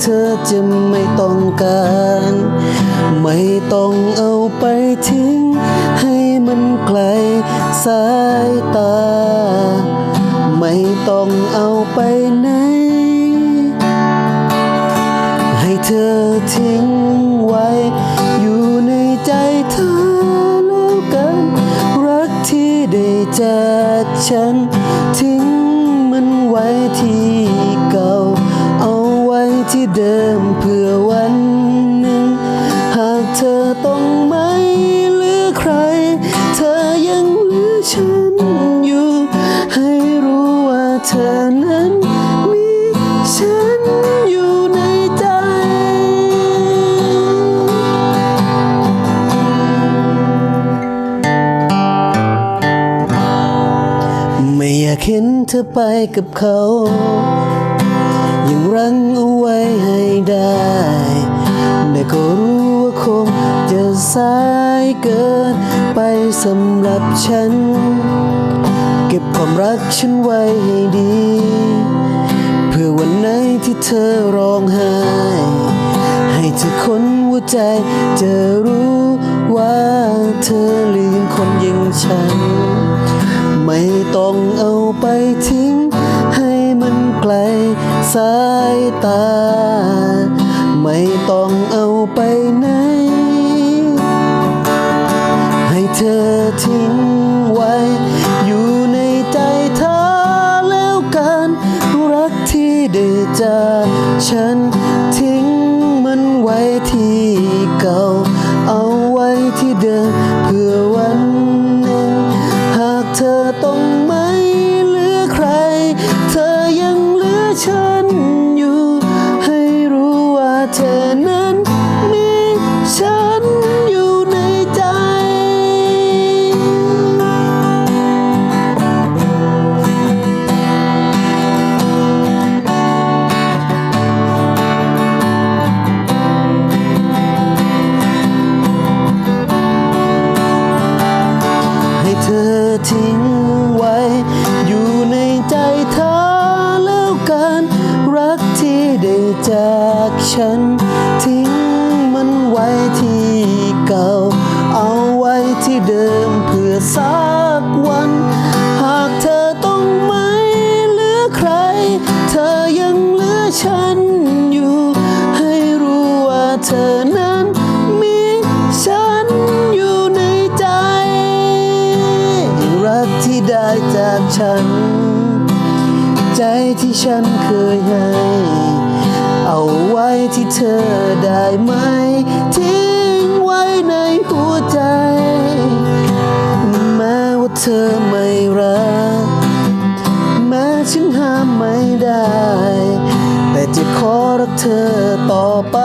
เธอจะไม่ต้องการ ไม่ต้องเอาไปทิ้ง ให้มันไกลสายตา ไม่ต้องเอาไปไหน ให้เธอทิ้งไว้ อยู่ในใจเธอแล้วกัน รักที่ได้จากฉัน ทิ้งมันไว้ที่เก่า ที่เดิมเพื่อวันหนึ่ง หากเธอต้องไม่เหลือใคร เธอยังเหลือฉันอยู่ ให้รู้ว่าเธอนั้นมีฉันอยู่ในใจ ไม่อยากเห็นเธอไปกับเขา ยังรั้งเอา ให้ได้ แต่ก็รู้ว่าคงจะสายเกินไปสำหรับฉัน เก็บความรักฉันไว้ให้ดี เพื่อวันไหนที่เธอร้องไห้ ให้เธอคนหัวใจจะรู้ว่าเธอลืมคนอย่างฉัน ไม่ต้องเอาไปทิ้ง ลสายตา ไม่ต้องเอาไปไหน ให้เธอทิ้งไว้ อยู่ในใจเธอแล้วกัน รักที่ได้จากฉันทิ้งมันไว้ที่ อทิ้งไว้ อยู่ในใจเธอแล้วกัน รักที่ได้จากฉัน ทิ้งมันไว้ที่เก่า เอาไว้ที่เดิมเพื่อสักวัน หากเธอต้องไม่เหลือใคร เธอยังเหลือฉันอยู่ ให้รู้ว่าเธอ ฉัน ใจที่ฉันเคยให้ เอาไว้ที่เธอได้ไหม ทิ้งไว้ในหัวใจ แม้ว่าเธอไม่รัก แม้ฉันห้ามไม่ได้ แต่จะขอรักเธอต่อไป